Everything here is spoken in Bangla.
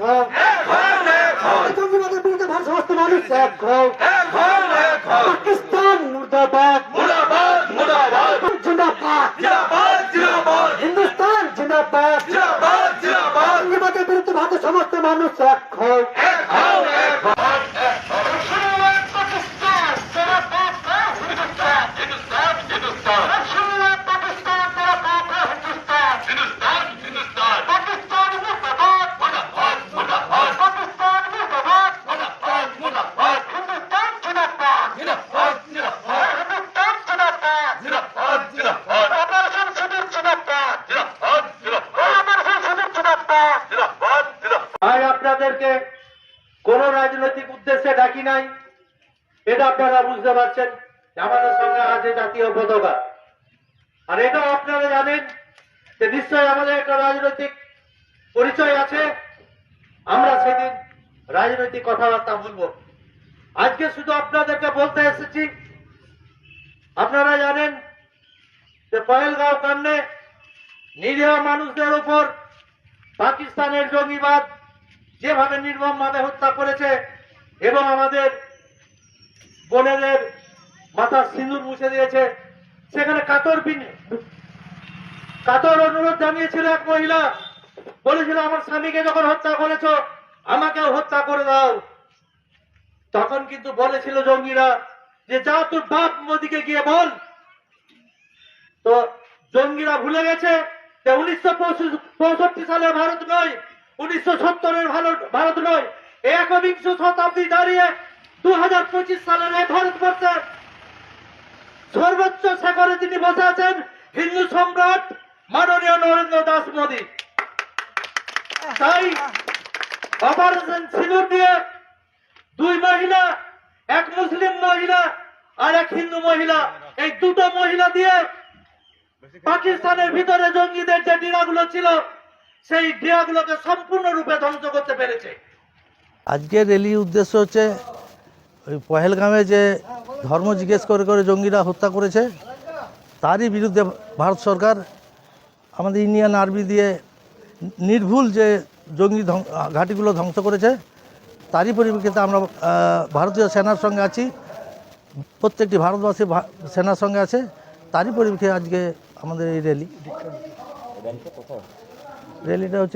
হও জঙ্গিবাদের বিরুদ্ধে ভারত সমস্ত মানুষ হও পাকিস্তান মুর্দাবাদ। জিন্দাবাদ। হিন্দুস্তান জিন্দাবাদ। জঙ্গিবাদের বিরুদ্ধে ভারতের সমস্ত মানুষ এক আপনাদেরকে কোন রাজনৈতিক উদ্দেশ্যে ডাকি নাই, এটা আপনারা বুঝতে পারছেন আমাদের সঙ্গে আছে জাতীয় পতাকা। আর এটাও আপনারা জানেন যে নিশ্চয়ই আমাদের একটা রাজনৈতিক পরিচয় আছে, আমরা সেদিন রাজনৈতিক কথাবার্তা বলব। আজকে শুধু আপনাদেরকে বলতে এসেছি, আপনারা জানেন যে পয়েলগাঁও কাণ্ডে নিরীহ মানুষদের উপর পাকিস্তানের জঙ্গিবাদ যেভাবে নির্মম নির্মমভাবে হত্যা করেছে এবং আমাদের বোনেদের মাথার সিঁদুর মুছে দিয়েছে, সেখানে কাতর বিনে, কাতর অনুরোধ জানিয়েছিল এক মহিলা, বলেছিল, আমার স্বামীকে যখন হত্যা করেছ, আমাকেও হত্যা করে দাও। তখন কিন্তু বলেছিল জঙ্গিরা যে যা তোর বাপ মোদিকে গিয়ে বল। তো জঙ্গিরা ভুলে গেছে যে, উনিশশো সালের ভারত নয় উনিশশো ভারত একবিংশ পঁচিশ সালের তিনি বসে আছেন, হিন্দু সম্রাট মাননীয় নরেন্দ্র দাস মোদী। তাই অপারেশন সিঁদুর দিয়ে দুই মহিলা, এক মুসলিম মহিলা আর এক হিন্দু মহিলা, এই দুটো মহিলা দিয়ে পাকিস্তানের ভিতরে জঙ্গিদের যে ডিরাগুলো ছিল সেই ডিরাগুলোকে সম্পূর্ণরূপে ধ্বংস করতে পেরেছে। আজকের র্যালির উদ্দেশ্য হচ্ছে, ওই পহেলগামে যে ধর্ম জিজ্ঞেস করে করে জঙ্গিরা হত্যা করেছে, তারই বিরুদ্ধে ভারত সরকার আমাদের ইন্ডিয়ান আর্মি দিয়ে নির্ভুল যে জঙ্গি ঘাঁটিগুলো ধ্বংস করেছে, তারই পরিপ্রেক্ষিতে আমরা ভারতীয় সেনার সঙ্গে আছি, প্রত্যেকটি ভারতবাসী সেনার সঙ্গে আছে, তারই পরিপ্রেক্ষিতে আজকে আমাদের এই র্যালি র্যালিটা হচ্ছে